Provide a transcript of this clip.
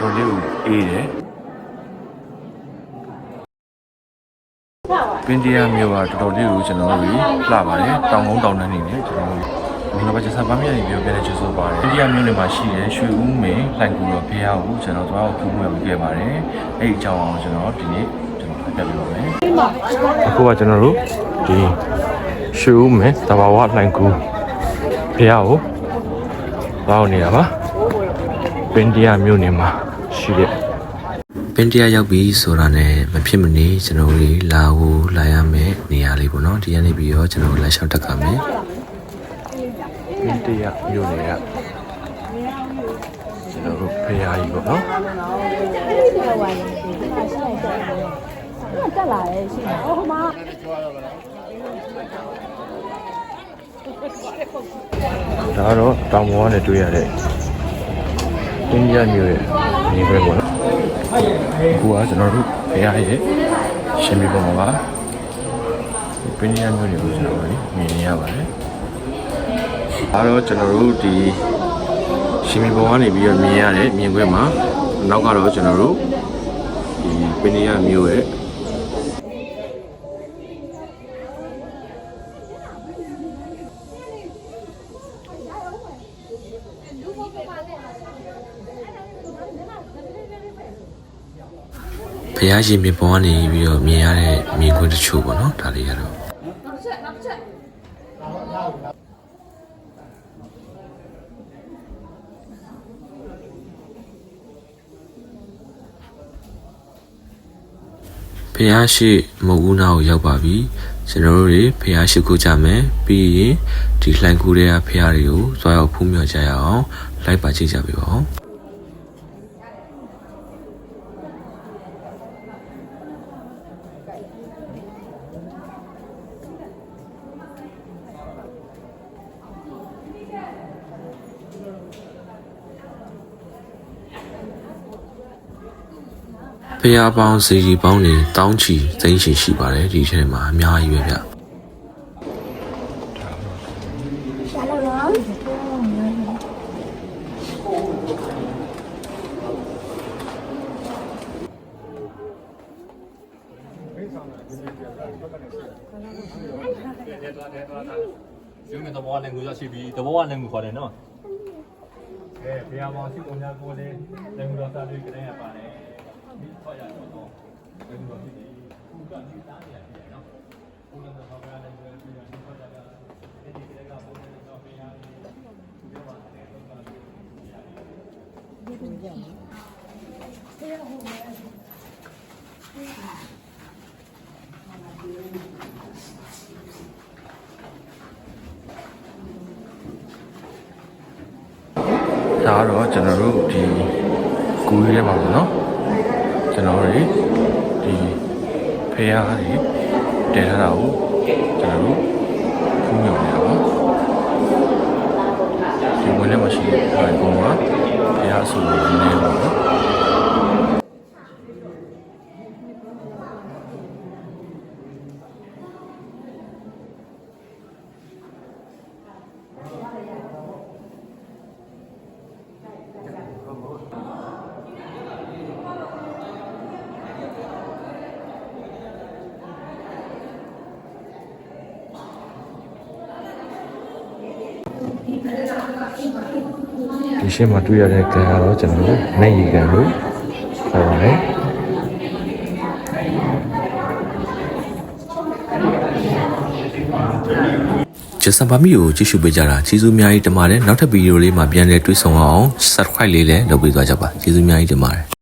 တော်လေးကိုအေးတယ်ပင်တီယာမျိုးကတော်တော်လေးကိုကျွန်တော်တို့လှပါတယ်တောင်ကုန်းတောင်တန်းနေနဲ့ကျွန်တော်တို့မင်္ဂလာပါကျဆန်ပါမြတ်နေပြောပြတဲ့ကျေးဇူးပါတယ်ပင်တီယာမျိုးနေမှာရှိတဲ့ရွှေဦးမင်းလှိုင်ကူတော်ဖေးအောင်ကိုကျွန်တော်သွားကိုဖူးမြတ်ခဲ့ပါတယ်အဲ့ဒီအကြောင်းအောင်ကျွန်တော်ဒီနေ့ကျွန်တော်ပြပြပေးပါမယ်အခုကကျွန်တော်တို့ဒီရွှေဦးမင်းတဘာဝလှိုင်ကူဖေးအောင်ကိုသွားနေတာပါ ပင်တီယာမျိုးနေမှာရှိတဲ့ပင်တရားရောက်ပြီဆိုတာနဲ့မဖြစ်မနေကျွန်တော်တို့လာကိုလာရမယ်နေရာလေးပေါ့နော်ဒီကနေပြီးတော့ကျွန်တော်တို့လက်လျှောက်တက်ကြမယ်မင်းတရားမျိုးတွေကကျွန်တော်တို့ဖရာကြီးပေါ့နော်တက်လာတယ်ရှိတယ်။ဟိုမှာဒါကတော့တောင်ပေါ်ကနေတွေ့ရတဲ့ အိန္ဒိယမျိုးရဲ့နေပဲပေါ့နော်အခုကကျွန်တော်တို့ဖရာရဲ့ရှင်ပြပုံမှာအိန္ဒိယမျိုးတွေကိုကျွန်တော်တို့မြင်နေရပါတယ်ဒါတော့ကျွန်တော်တို့ဒီရှင်ပြပုံကနေပြီးတော့မြင်ရတဲ့မြင်ခွင့်မှာနောက်ကတော့ကျွန်တော်တို့ဒီအိန္ဒိယမျိုးရဲ့ ဖះရှင်မြေပေါ်ကနေပြီးတော့မြင်ရတဲ့မြင်ကွင်းတချို့ပေါ့နော်ဒါလေးကတော့ဖះရှိမဟုတ်ဘူးနာကိုရောက်ပါပြီကျွန်တော်တို့တွေဖះရှိကိုကြမယ်ပြီးရင်ဒီလှိုင်ကူးတွေကဖះတွေကိုဇွားရောက်ဖူးမြော်ကြရအောင်လိုက်ပါကြည့်ကြပြီပါ ဖះပေါင်းစီရီပေါင်းနေတောင်းချီသိန်းချီရှိပါတယ်ဒီထဲမှာအများကြီးပဲဗျ ရုံးမြသဘောနဲ့ငွေရရှိပြီးသဘောကလည်းငွေခေါ်တယ်နော်အဲဘုရားမောင်ရှိပုံများကိုလည်းလည်းငွေတော်သားတွေကနေရပါတယ်ဒီခေါ်ရတော့တော့လည်းငွေတော်ဖြစ်တယ်ခုကနေသားနေရတယ်နော်ခုနကဘာပဲလည်းငွေပြီးတော့ခေါ်ကြတာဒီဒီကကပုံနဲ့တော့ဘုရားကြီးပြောပါတယ်တော့ပါ ဒါကတော့ကျွန်တော်တို့ဒီကူရဲမှာပေါ့နော်ကျွန်တော်တို့ဒီဖះတွေတည်ထားတာကိုကျွန်တော်တို့ဖူးမြော်နေတာပါဒီဝင်ထဲမှာရှိတဲ့ဘိုင်ကောင်ကဖះဆိုလို့နေနေပါတော့ ဒီရှင်းမှာတွေ့ရတဲ့ကံကတော့ကျွန်တော်တို့နိုင်ရီကံလို့ခေါ်ပါတယ်ကျဆန်ပါမီကိုကြည့်ရှုပေးကြတာကျေးဇူးအများကြီးတင်ပါတယ်နောက်ထပ်ဗီဒီယိုလေးမှာပြန်လည်တွေ့ဆုံအောင် subscribe လေးလည်းလုပ်ပေးသွားကြပါကျေးဇူးအများကြီးတင်ပါတယ်